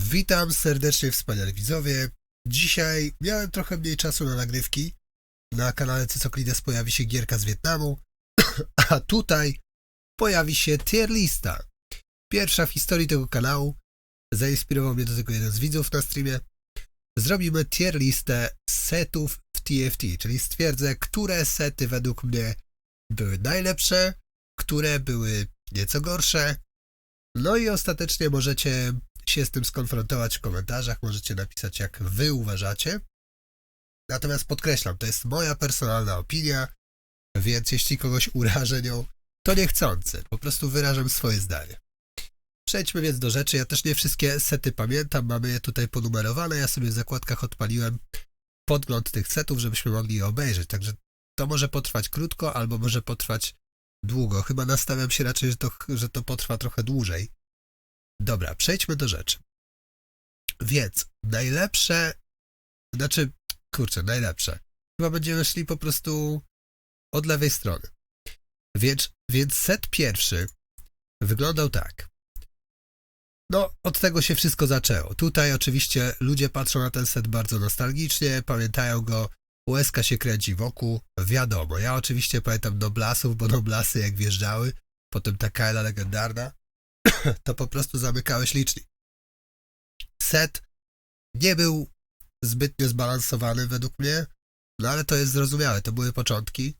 Witam serdecznie wspaniali widzowie. Dzisiaj miałem trochę mniej czasu na nagrywki. Na kanale Cycoklides pojawi się gierka z Wietnamu, a tutaj pojawi się tier lista. Pierwsza w historii tego kanału. Zainspirował mnie do tego jeden z widzów na streamie. Zrobimy tier listę setów w TFT, czyli stwierdzę, które sety według mnie były najlepsze, które były nieco gorsze. No i ostatecznie możecie się z tym skonfrontować w komentarzach, możecie napisać jak wy uważacie. Natomiast podkreślam, to jest moja personalna opinia, więc jeśli kogoś urażę nią, to niechcący, po prostu wyrażam swoje zdanie. Przejdźmy więc do rzeczy, ja też nie wszystkie sety pamiętam, mamy je tutaj ponumerowane, ja sobie w zakładkach odpaliłem podgląd tych setów, żebyśmy mogli je obejrzeć, także to może potrwać krótko, albo może potrwać długo. Chyba nastawiam się raczej, że to, że to potrwa trochę dłużej. Dobra, przejdźmy do rzeczy. Więc najlepsze, znaczy, kurczę, najlepsze. Chyba będziemy szli po prostu od lewej strony. Więc, więc set pierwszy wyglądał tak. No, od tego się wszystko zaczęło. Tutaj oczywiście ludzie patrzą na ten set bardzo nostalgicznie, pamiętają go, łezka się kręci wokół, wiadomo. Ja oczywiście pamiętam Noblasów, bo Noblasy jak wjeżdżały, potem ta Kaela legendarna, to po prostu zamykałeś licznik. Set nie był zbytnio zbalansowany według mnie, no ale to jest zrozumiałe, to były początki.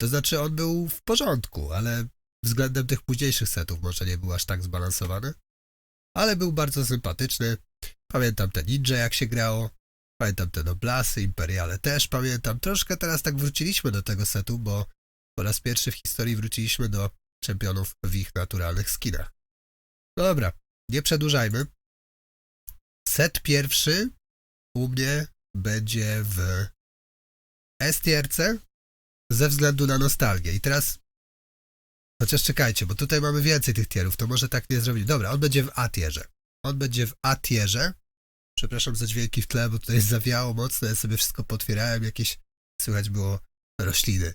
To znaczy on był w porządku, ale względem tych późniejszych setów może nie był aż tak zbalansowany. Ale był bardzo sympatyczny. Pamiętam te ninja jak się grało. Pamiętam te Noblasy, Imperiale też pamiętam. Troszkę teraz tak wróciliśmy do tego setu, bo po raz pierwszy w historii wróciliśmy do czempionów w ich naturalnych skinach. Dobra, nie przedłużajmy. Set pierwszy u mnie będzie w STRC ze względu na nostalgię. I teraz chociaż czekajcie, bo tutaj mamy więcej tych tierów, to może tak nie zrobić. Dobra, on będzie w A tierze. On będzie w A tierze. Przepraszam za dźwięki w tle, bo tutaj zawiało mocno, ja sobie wszystko potwierałem, jakieś słychać było rośliny.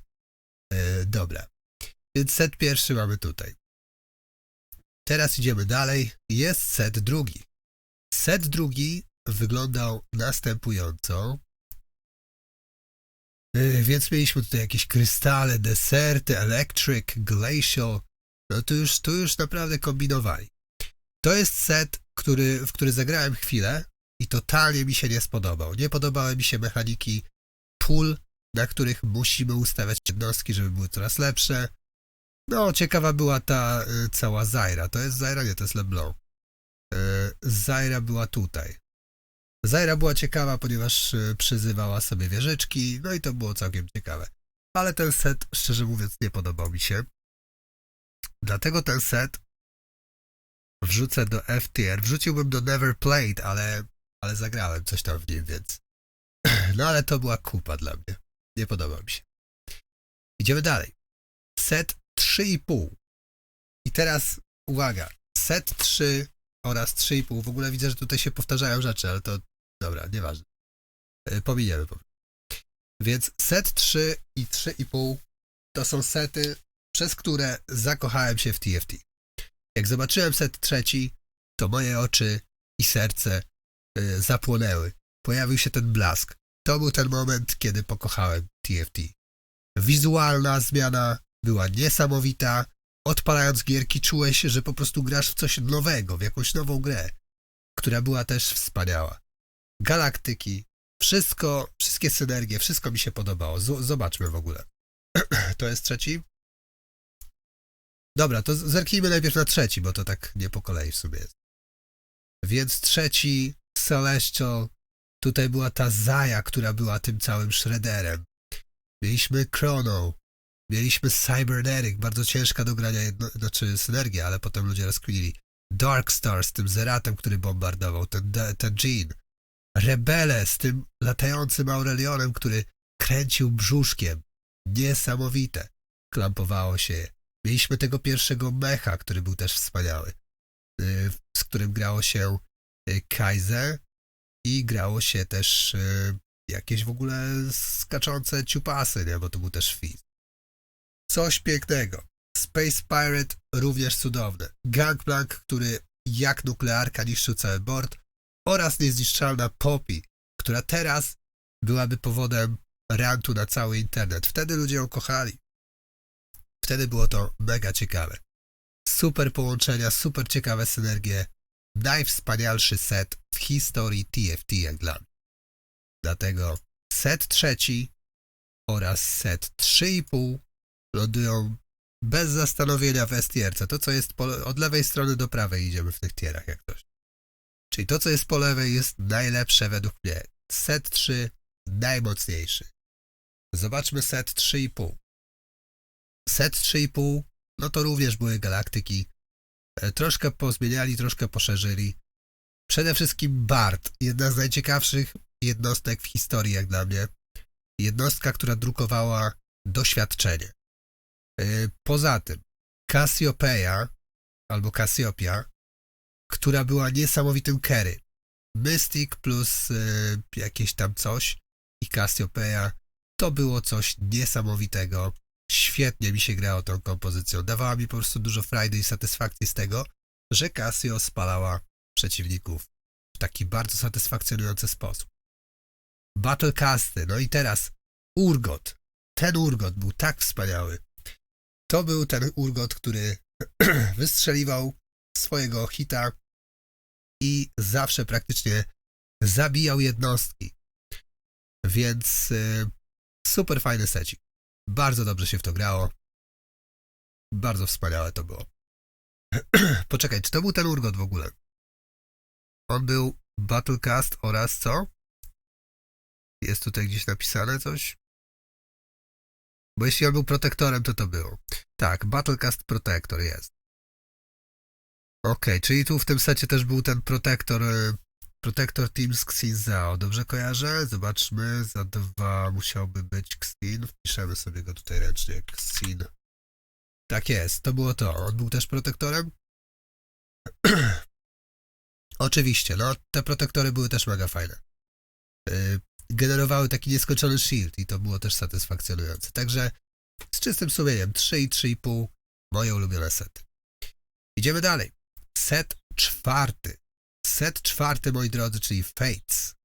Yy, dobra. Więc set pierwszy mamy tutaj. Teraz idziemy dalej. Jest set drugi. Set drugi wyglądał następująco. Yy, Więc mieliśmy tutaj jakieś krystale, deserty, electric, glacial. No tu już, tu już naprawdę kombinowali. To jest set, który, w który zagrałem chwilę i totalnie mi się nie spodobał. Nie podobały mi się mechaniki pól, na których musimy ustawiać jednostki, żeby były coraz lepsze. No, ciekawa była ta y, cała Zaira. To jest Zaira, nie, to jest LeBlanc. Y, Zaira była tutaj. Zaira była ciekawa, ponieważ y, przyzywała sobie wieżyczki, no i to było całkiem ciekawe. Ale ten set, szczerze mówiąc, nie podobał mi się. Dlatego ten set wrzucę do FTR. Wrzuciłbym do Never Played, ale, ale zagrałem coś tam w nim, więc... No ale to była kupa dla mnie. Nie podoba mi się. Idziemy dalej. Set 3,5. I teraz uwaga. Set 3 oraz 3,5. W ogóle widzę, że tutaj się powtarzają rzeczy, ale to dobra, nieważne. Yy, Pominiemy. po. Więc set 3 i 3,5 to są sety, przez które zakochałem się w TFT. Jak zobaczyłem set trzeci, to moje oczy i serce yy, zapłonęły. Pojawił się ten blask. To był ten moment, kiedy pokochałem TFT. Wizualna zmiana była niesamowita. Odpalając gierki czułeś, że po prostu grasz w coś nowego, w jakąś nową grę, która była też wspaniała. Galaktyki, wszystko, wszystkie synergie, wszystko mi się podobało. Z zobaczmy w ogóle. to jest trzeci? Dobra, to zerknijmy najpierw na trzeci, bo to tak nie po kolei w sumie jest. Więc trzeci, Celestial, tutaj była ta Zaja, która była tym całym Shredderem. Mieliśmy Chrono, mieliśmy Cybernetic, bardzo ciężka do grania, jedno, znaczy synergia, ale potem ludzie rozkminili. Darkstar z tym Zeratem, który bombardował, ten, ten Jean. Rebele z tym latającym Aurelionem, który kręcił brzuszkiem. Niesamowite. Klampowało się je. Mieliśmy tego pierwszego mecha, który był też wspaniały, y, z którym grało się y, Kaiser i grało się też y, jakieś w ogóle skaczące ciupasy, nie? bo to był też Fizz. Coś pięknego. Space Pirate również cudowne. Gangplank, który jak nuklearka niszczył cały board. oraz niezniszczalna Poppy, która teraz byłaby powodem rantu na cały internet. Wtedy ludzie ją kochali. Wtedy było to mega ciekawe. Super połączenia, super ciekawe synergie. Najwspanialszy set w historii TFT jak dla mnie. Dlatego set trzeci oraz set 3,5 lądują bez zastanowienia w S-tierce. To, co jest po, od lewej strony do prawej idziemy w tych tierach, jak ktoś. Czyli to, co jest po lewej, jest najlepsze według mnie. Set 3 najmocniejszy. Zobaczmy set 3,5. Set 3,5, no to również były galaktyki. E, Troszkę pozmieniali, troszkę poszerzyli. Przede wszystkim BART, jedna z najciekawszych jednostek w historii, jak dla mnie. Jednostka, która drukowała doświadczenie. E, Poza tym, Cassiopeia, albo Cassiopeia, która była niesamowitym carry. Mystic plus e, jakieś tam coś i Cassiopeia to było coś niesamowitego. Świetnie mi się grało tą kompozycją. Dawała mi po prostu dużo frajdy i satysfakcji z tego, że Casio spalała przeciwników w taki bardzo satysfakcjonujący sposób. Battlecasty, no i teraz Urgot. Ten Urgot był tak wspaniały. To był ten Urgot, który wystrzeliwał swojego hita i zawsze praktycznie zabijał jednostki. Więc y, super fajny secik. Bardzo dobrze się w to grało. Bardzo wspaniałe to było. Poczekaj, czy to był ten urgot w ogóle? On był Battlecast oraz co? Jest tutaj gdzieś napisane coś? Bo jeśli on był protektorem, to to było. Tak, Battlecast Protector jest. Okej, czyli tu w tym secie też był ten protektor, y, protektor Team Zao. Dobrze kojarzę? Zobaczmy, za dwa musiałby być Xin. Wpiszemy sobie go tutaj ręcznie, Xin. Tak jest, to było to. On był też protektorem? Oczywiście, no te protektory były też mega fajne. Generowały taki nieskończony shield i to było też satysfakcjonujące. Także z czystym sumieniem 3 i 3,5 moje ulubione sety. Idziemy dalej. Set czwarty. Set czwarty, moi drodzy, czyli Fates.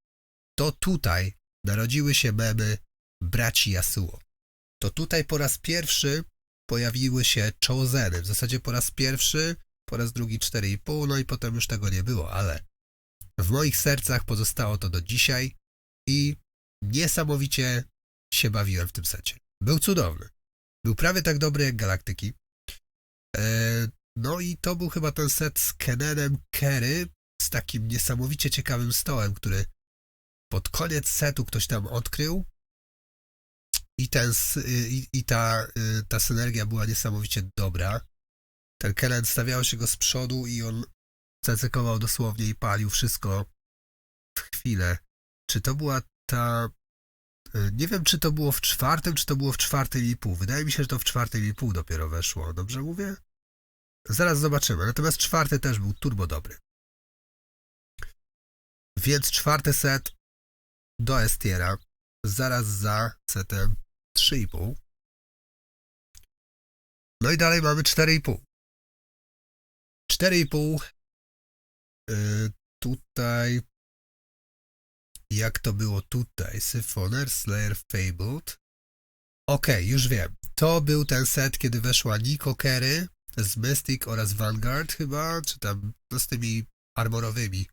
To tutaj narodziły się memy braci Yasuo. To tutaj po raz pierwszy pojawiły się Chozeny. W zasadzie po raz pierwszy, po raz drugi 4,5, no i potem już tego nie było, ale w moich sercach pozostało to do dzisiaj i niesamowicie się bawiłem w tym secie. Był cudowny. Był prawie tak dobry jak Galaktyki. Eee, no i to był chyba ten set z Kenenem Kerry z takim niesamowicie ciekawym stołem, który pod koniec setu ktoś tam odkrył i, ten, s- i, i ta, y, ta synergia była niesamowicie dobra. Ten Kenen stawiał się go z przodu i on zacykował dosłownie i palił wszystko w chwilę. Czy to była ta... y, Nie wiem, czy to było w czwartym, czy to było w czwartym i pół. Wydaje mi się, że to w czwartym i pół dopiero weszło. Dobrze mówię? Zaraz zobaczymy. Natomiast czwarty też był turbo dobry. Więc czwarty set do Estiera, zaraz za setem 3,5. No i dalej mamy 4,5. 4,5. Yy, tutaj. Jak to było tutaj? Syphoner, Slayer, Fabled. Okej, już wiem. To był ten set, kiedy weszła Nico Kerry z Mystic oraz Vanguard chyba, czy tam no z tymi armorowymi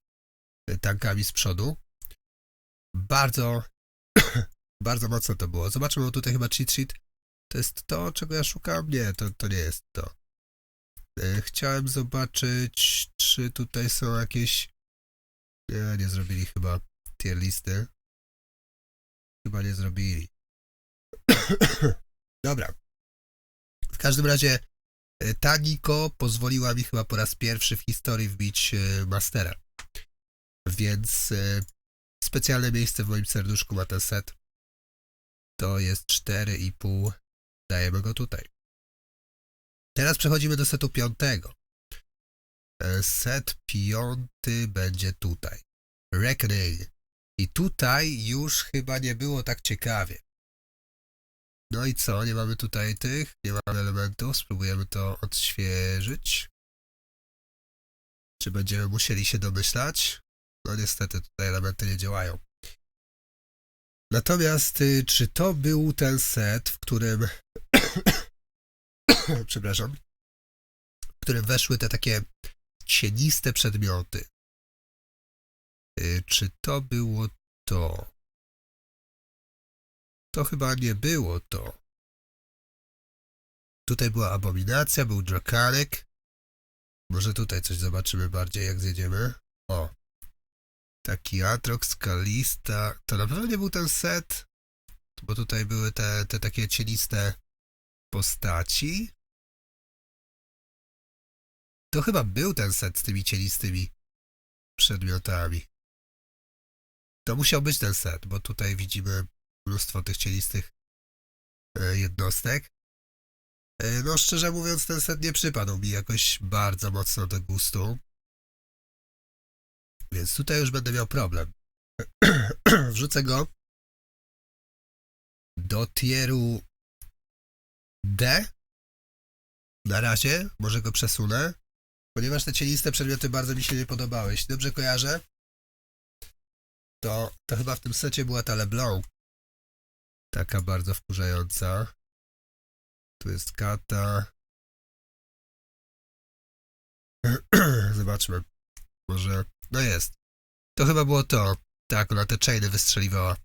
tankami z przodu. Bardzo, bardzo mocno to było. Zobaczmy, bo tutaj chyba cheat sheet. To jest to, czego ja szukam? Nie, to, to nie jest to. Y, Chciałem zobaczyć, czy tutaj są jakieś... Nie, nie zrobili chyba tier listy. Chyba nie zrobili. Dobra. W każdym razie y, ta Niko pozwoliła mi chyba po raz pierwszy w historii wbić y, Mastera. Więc y, specjalne miejsce w moim serduszku ma ten set. To jest 4,5. Dajemy go tutaj. Teraz przechodzimy do setu piątego. E, Set piąty będzie tutaj. Reckoning. I tutaj już chyba nie było tak ciekawie. No i co? Nie mamy tutaj tych, nie mamy elementów. Spróbujemy to odświeżyć. Czy będziemy musieli się domyślać? no niestety tutaj elementy nie działają. Natomiast y, czy to był ten set, w którym przepraszam, w którym weszły te takie cieniste przedmioty? Y, Czy to było to? To chyba nie było to. Tutaj była abominacja, był drakanek. Może tutaj coś zobaczymy bardziej, jak zjedziemy. O. Taki Atrox, Kalista. To na pewno nie był ten set, bo tutaj były te, te takie cieniste postaci. To chyba był ten set z tymi cienistymi przedmiotami. To musiał być ten set, bo tutaj widzimy mnóstwo tych cienistych e, jednostek. E, No, szczerze mówiąc, ten set nie przypadł mi jakoś bardzo mocno do gustu. Więc tutaj już będę miał problem. Wrzucę go do tieru D. Na razie, może go przesunę, ponieważ te cieniste przedmioty bardzo mi się nie podobały. Jeśli dobrze kojarzę, to, to chyba w tym secie była ta LeBlanc. Taka bardzo wkurzająca. Tu jest kata. Zobaczmy. Może. No jest. To chyba było to. Tak, ona te chainy wystrzeliwała.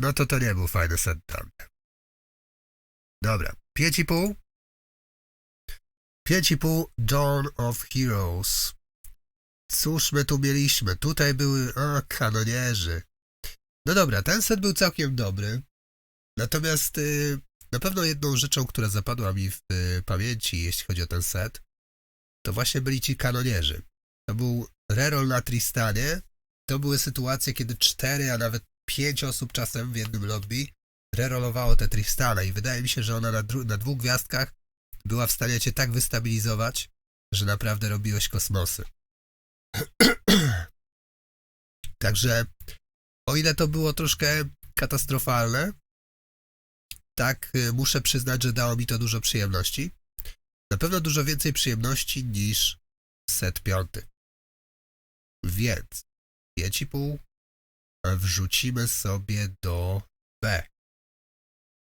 No to to nie był fajny set dla mnie. Dobra. 5,5. 5,5 Dawn of Heroes. Cóż my tu mieliśmy? Tutaj były. O, kanonierzy. No dobra, ten set był całkiem dobry. Natomiast y, na pewno jedną rzeczą, która zapadła mi w y, pamięci, jeśli chodzi o ten set, to właśnie byli ci kanonierzy. To był reroll na Tristanie. To były sytuacje, kiedy cztery, a nawet pięć osób czasem w jednym lobby rerollowało te Tristana i wydaje mi się, że ona na, na dwóch gwiazdkach była w stanie cię tak wystabilizować, że naprawdę robiłeś kosmosy. Także o ile to było troszkę katastrofalne, tak y, muszę przyznać, że dało mi to dużo przyjemności. Na pewno dużo więcej przyjemności niż set piąty. Więc 5,5 wrzucimy sobie do B.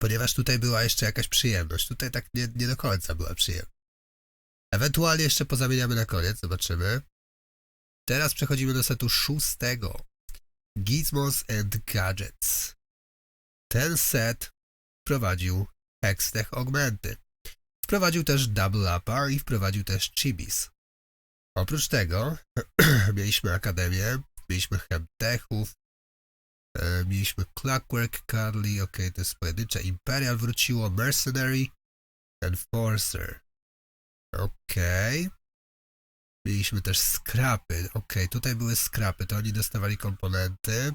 Ponieważ tutaj była jeszcze jakaś przyjemność. Tutaj tak nie, nie do końca była przyjemność. Ewentualnie jeszcze pozamieniamy na koniec, zobaczymy. Teraz przechodzimy do setu szóstego. Gizmos and Gadgets. Ten set wprowadził Hextech Augmenty. Wprowadził też Double Upa i wprowadził też Chibis. Oprócz tego mieliśmy Akademię, mieliśmy Hemtechów, e, mieliśmy Clockwork Cuddly, ok, to jest pojedyncze, Imperial wróciło, Mercenary, Enforcer. Ok. Mieliśmy też skrapy. Ok, tutaj były skrapy, to oni dostawali komponenty.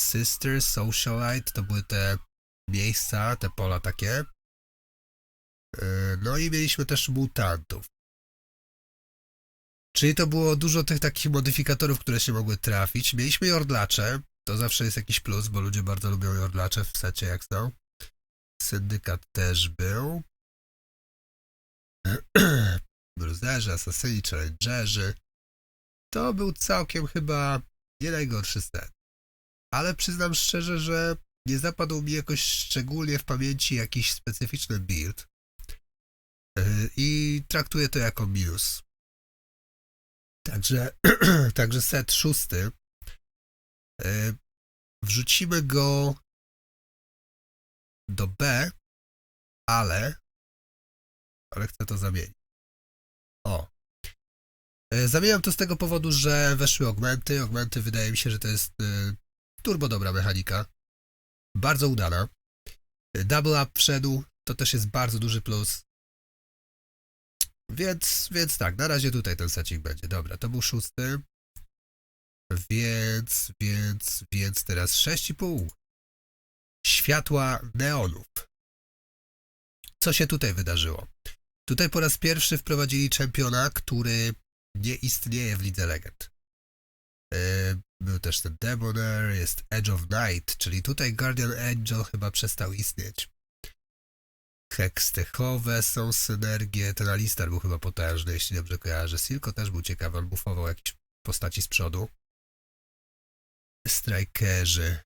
Sister, Socialite, to były te miejsca, te pola takie. Yy, No i mieliśmy też mutantów. Czyli to było dużo tych takich modyfikatorów, które się mogły trafić. Mieliśmy jordlacze, to zawsze jest jakiś plus, bo ludzie bardzo lubią jordlacze w secie, jak są. Syndykat też był. Bruzerzy, asasyni, challengerzy. To był całkiem chyba nie najgorszy set. Ale przyznam szczerze, że nie zapadł mi jakoś szczególnie w pamięci jakiś specyficzny build. Yy, I traktuję to jako minus. Także, także set szósty. Yy, Wrzucimy go do B, ale ale chcę to zamienić. Yy, Zamieniam to z tego powodu, że weszły augmenty. Augmenty wydaje mi się, że to jest yy, turbo dobra mechanika. Bardzo udana. Double up wszedł, to też jest bardzo duży plus. Więc, więc tak, na razie tutaj ten secik będzie. Dobra, to był szósty. Więc, więc, więc teraz 6,5. Światła neonów. Co się tutaj wydarzyło? Tutaj po raz pierwszy wprowadzili czempiona, który nie istnieje w Lidze Legend. Yy, Był też ten Demoner, jest Edge of Night, czyli tutaj Guardian Angel chyba przestał istnieć. Hextechowe są synergie, ten Alistar był chyba potężny, jeśli dobrze kojarzę. Silko też był ciekawy, on buffował jakieś postaci z przodu. strikerzy.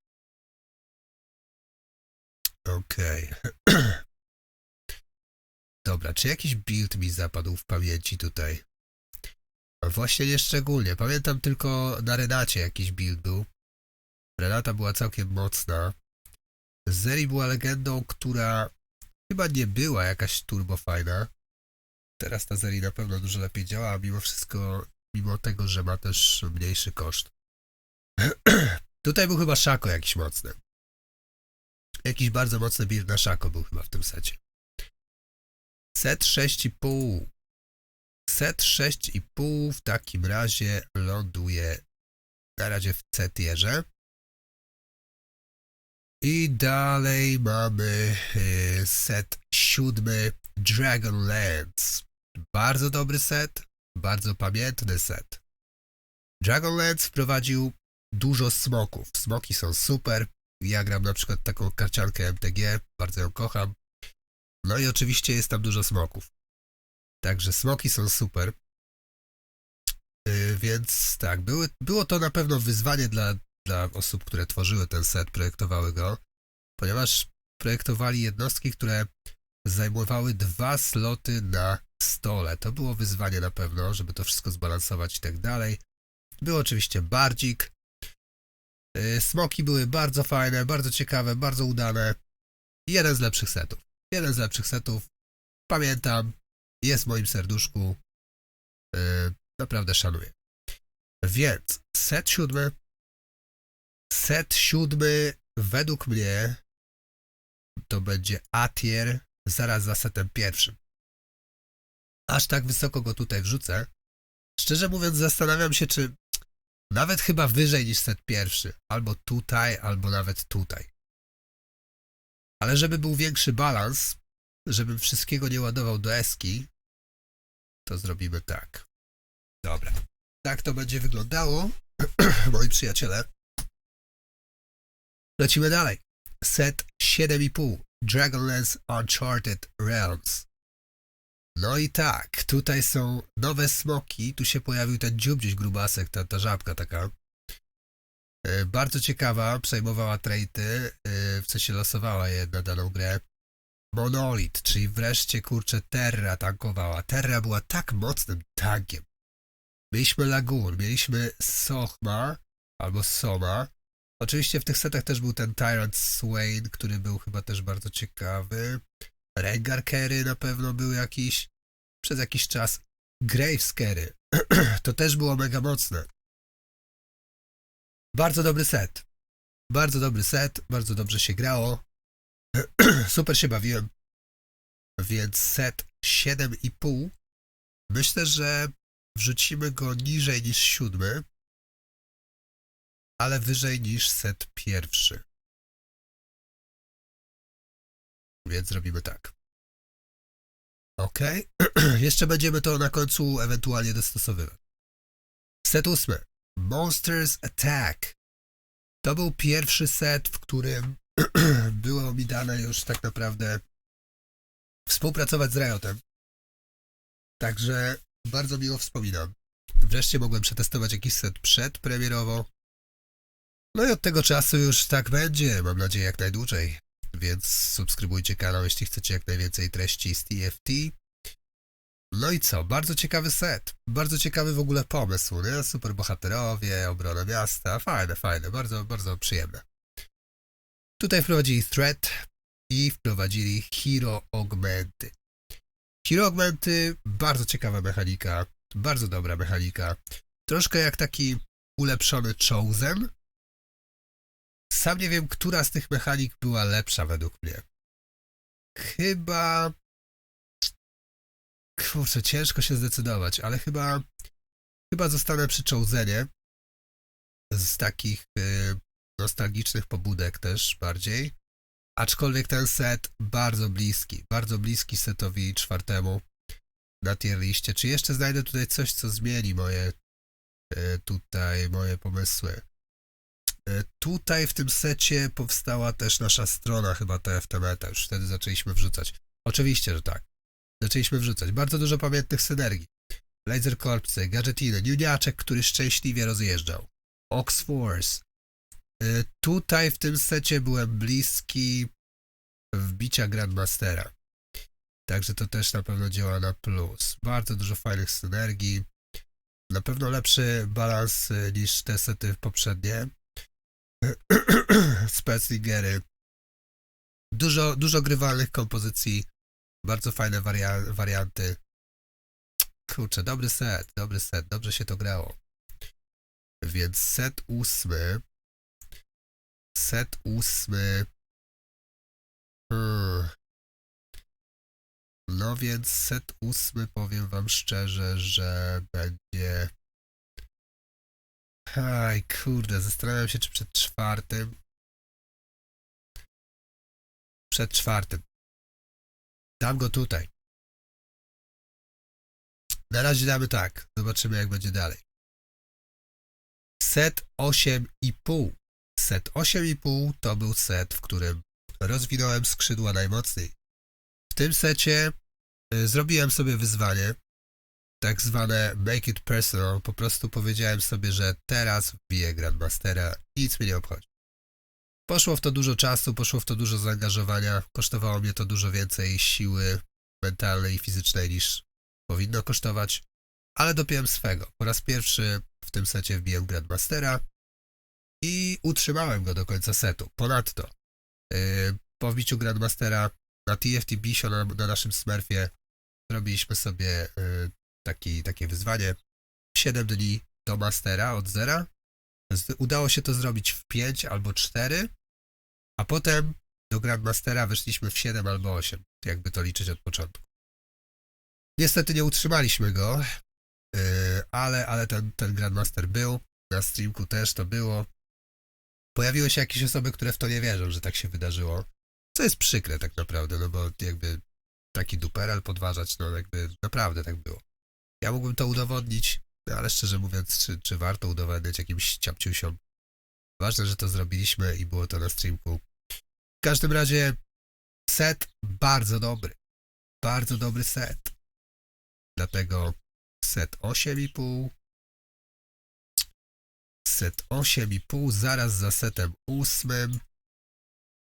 Okej. Dobra, czy jakiś build mi zapadł w pamięci tutaj? Właśnie nie szczególnie. Pamiętam tylko na Renacie jakiś build. Renata była całkiem mocna. Zeri była legendą, która chyba nie była jakaś turbo fajna. Teraz ta Zeri na pewno dużo lepiej działa, a mimo wszystko, mimo tego, że ma też mniejszy koszt. Tutaj był chyba Szako jakiś mocny. Jakiś bardzo mocny build na Szako był chyba w tym secie. Set 6,5. Set 6,5 w takim razie ląduje na razie w C tierze. I dalej mamy y, set siódmy Dragonlance. Bardzo dobry set, bardzo pamiętny set. Dragonlance wprowadził dużo smoków. Smoki są super. Ja gram na przykład taką karciankę MTG, bardzo ją kocham. No i oczywiście jest tam dużo smoków. Także smoki są super. Yy, więc tak, były, było to na pewno wyzwanie dla, dla osób, które tworzyły ten set, projektowały go, ponieważ projektowali jednostki, które zajmowały dwa sloty na stole. To było wyzwanie na pewno, żeby to wszystko zbalansować i tak dalej. Był oczywiście bardzik. Yy, Smoki były bardzo fajne, bardzo ciekawe, bardzo udane. Jeden z lepszych setów. Jeden z lepszych setów. Pamiętam, jest w moim serduszku. Yy, naprawdę szanuję. Więc set siódmy. Set siódmy według mnie to będzie Atier zaraz za setem pierwszym. Aż tak wysoko go tutaj wrzucę. Szczerze mówiąc, zastanawiam się, czy nawet chyba wyżej niż set pierwszy. Albo tutaj, albo nawet tutaj. Ale żeby był większy balans, żebym wszystkiego nie ładował do eski, to zrobimy tak. Dobra. Tak to będzie wyglądało, moi przyjaciele. Lecimy dalej. Set 7,5. Dragonlance Uncharted Realms. No i tak, tutaj są nowe smoki. Tu się pojawił ten dziób gdzieś grubasek, ta, ta żabka taka. E, Bardzo ciekawa, przejmowała trejty, e, w sensie losowała je na daną grę. Monolith, czyli wreszcie kurczę Terra tankowała. Terra była tak mocnym tankiem. Mieliśmy Lagoon, mieliśmy Sochma albo Soma. Oczywiście w tych setach też był ten Tyrant Swain, który był chyba też bardzo ciekawy. Rengar Kerry na pewno był jakiś przez jakiś czas. Graves Kerry to też było mega mocne. Bardzo dobry set. Bardzo dobry set, bardzo dobrze się grało. Super się bawiłem. Więc set 7,5. Myślę, że wrzucimy go niżej niż siódmy, ale wyżej niż set pierwszy. Więc zrobimy tak. Ok. Jeszcze będziemy to na końcu ewentualnie dostosowywać. Set ósmy. Monsters Attack. To był pierwszy set, w którym było mi dane już tak naprawdę współpracować z Riotem. Także bardzo miło wspominam. Wreszcie mogłem przetestować jakiś set przedpremierowo. No i od tego czasu już tak będzie, mam nadzieję jak najdłużej. Więc subskrybujcie kanał, jeśli chcecie jak najwięcej treści z TFT. No i co? Bardzo ciekawy set. Bardzo ciekawy w ogóle pomysł, nie? Super bohaterowie, obrona miasta. Fajne, fajne. Bardzo, bardzo przyjemne. Tutaj wprowadzili threat i wprowadzili hero augmenty. Hero augmenty, bardzo ciekawa mechanika. Bardzo dobra mechanika. Troszkę jak taki ulepszony Chosen. Sam nie wiem, która z tych mechanik była lepsza według mnie. Chyba Kurczę, ciężko się zdecydować, ale chyba chyba zostanę przy Chosenie z takich y, nostalgicznych pobudek też bardziej. Aczkolwiek ten set bardzo bliski, bardzo bliski setowi czwartemu na tier liście. Czy jeszcze znajdę tutaj coś, co zmieni moje y, tutaj moje pomysły? Y, tutaj w tym secie powstała też nasza strona chyba TFT Meta. Już wtedy zaczęliśmy wrzucać. Oczywiście, że tak zaczęliśmy wrzucać. Bardzo dużo pamiętnych synergii. Laser Corpsy, Gadgetiny, Niuniaczek, który szczęśliwie rozjeżdżał. Ox Force. Y, Tutaj w tym secie byłem bliski wbicia Grandmastera. Także to też na pewno działa na plus. Bardzo dużo fajnych synergii. Na pewno lepszy balans y, niż te sety poprzednie. Specligery. Dużo, dużo grywalnych kompozycji. Bardzo fajne waria- warianty. Kurczę, dobry set, dobry set, dobrze się to grało. Więc set ósmy. Set ósmy. Hmm. No więc set ósmy powiem wam szczerze, że będzie... Aj, kurde, zastanawiam się, czy przed czwartym. Przed czwartym. Dam go tutaj. Na razie damy tak. Zobaczymy, jak będzie dalej. Set 8,5. Set 8,5 to był set, w którym rozwinąłem skrzydła najmocniej. W tym secie y, zrobiłem sobie wyzwanie, tak zwane make it personal. Po prostu powiedziałem sobie, że teraz wbiję Grandmastera i nic mnie nie obchodzi. Poszło w to dużo czasu, poszło w to dużo zaangażowania, kosztowało mnie to dużo więcej siły mentalnej i fizycznej niż powinno kosztować, ale dopiąłem swego. Po raz pierwszy w tym secie wbiłem Grandmastera i utrzymałem go do końca setu. Ponadto yy, po wbiciu Grandmastera na TFT Bisho na, na naszym Smurfie zrobiliśmy sobie yy, taki, takie wyzwanie 7 dni do Mastera od zera. Udało się to zrobić w 5 albo 4, a potem do Grandmastera weszliśmy w 7 albo 8, jakby to liczyć od początku. Niestety nie utrzymaliśmy go, yy, ale, ale ten, ten Grandmaster był. Na streamku też to było. Pojawiły się jakieś osoby, które w to nie wierzą, że tak się wydarzyło. Co jest przykre tak naprawdę, no bo jakby taki duperel podważać, no jakby naprawdę tak było. Ja mógłbym to udowodnić, no ale szczerze mówiąc, czy, czy warto udowodnić jakimś ciapciusiom? Ważne, że to zrobiliśmy i było to na streamku. W każdym razie set bardzo dobry. Bardzo dobry set. Dlatego set 8,5. Set 8,5 zaraz za setem 8.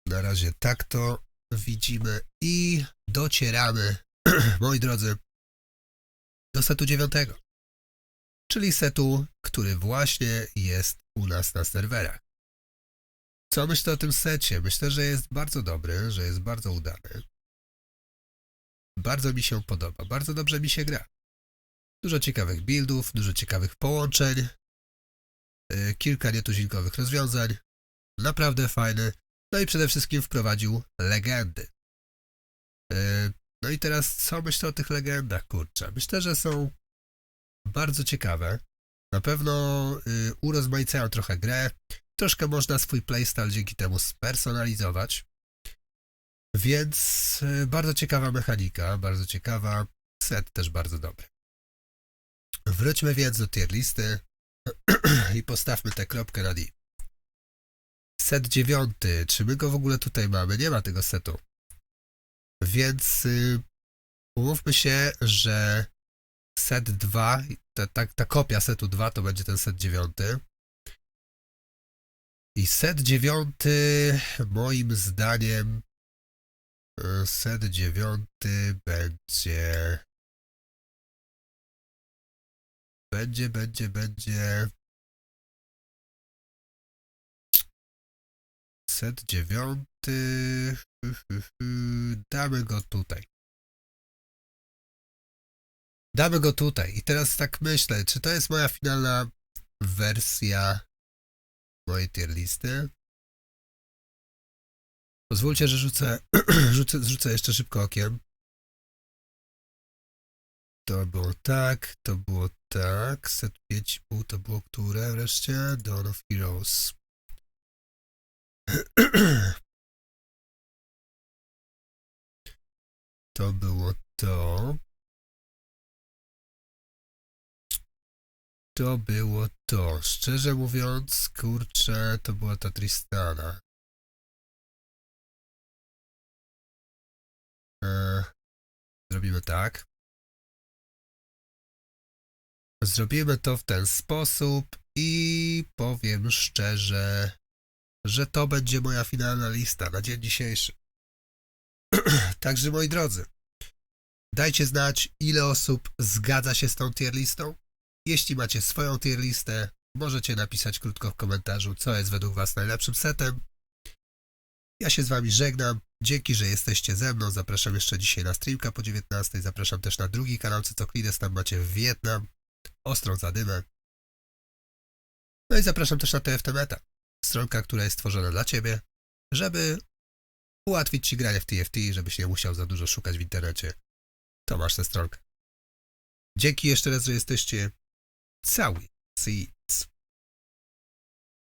Na razie tak to widzimy i docieramy, moi drodzy, do setu 9. Czyli setu, który właśnie jest u nas na serwerach. Co myślę o tym secie? Myślę, że jest bardzo dobry, że jest bardzo udany. Bardzo mi się podoba, bardzo dobrze mi się gra. Dużo ciekawych buildów, dużo ciekawych połączeń, kilka nietuzinkowych rozwiązań. Naprawdę fajny. No i przede wszystkim wprowadził legendy. Yy, no i teraz co myślę o tych legendach, kurczę? Myślę, że są bardzo ciekawe. Na pewno yy, urozmaicają trochę grę. Troszkę można swój playstyle dzięki temu spersonalizować. Więc yy, bardzo ciekawa mechanika, bardzo ciekawa. Set też bardzo dobry. Wróćmy więc do tier listy i postawmy tę kropkę na D. Set dziewiąty. Czy my go w ogóle tutaj mamy? Nie ma tego setu. Więc y, umówmy się, że set 2, ta, ta, ta kopia setu 2 to będzie ten set dziewiąty. I set dziewiąty moim zdaniem y, set dziewiąty będzie będzie, będzie, będzie. Set dziewiąty. Damy go tutaj. Damy go tutaj. I teraz tak myślę, czy to jest moja finalna wersja mojej tier listy? Pozwólcie, że rzucę rzucę, rzucę jeszcze szybko okiem to było tak, to było tak, set 5,5 to było które wreszcie? Dawn of Heroes. To było to. To było to. Szczerze mówiąc, kurczę, to była ta Tristana. E, zrobimy tak. Zrobimy to w ten sposób i powiem szczerze, że to będzie moja finalna lista na dzień dzisiejszy. Także moi drodzy, dajcie znać, ile osób zgadza się z tą tier listą. Jeśli macie swoją tier listę, możecie napisać krótko w komentarzu, co jest według Was najlepszym setem. Ja się z Wami żegnam. Dzięki, że jesteście ze mną. Zapraszam jeszcze dzisiaj na streamka po 19. Zapraszam też na drugi kanał Cycoklides. Tam macie Wietnam, ostrą zadymę. No i zapraszam też na TFT Meta. Stronka, która jest stworzona dla Ciebie, żeby ułatwić Ci granie w TFT, żebyś nie musiał za dużo szukać w internecie. To masz tę stronkę. Dzięki jeszcze raz, że jesteście cały. See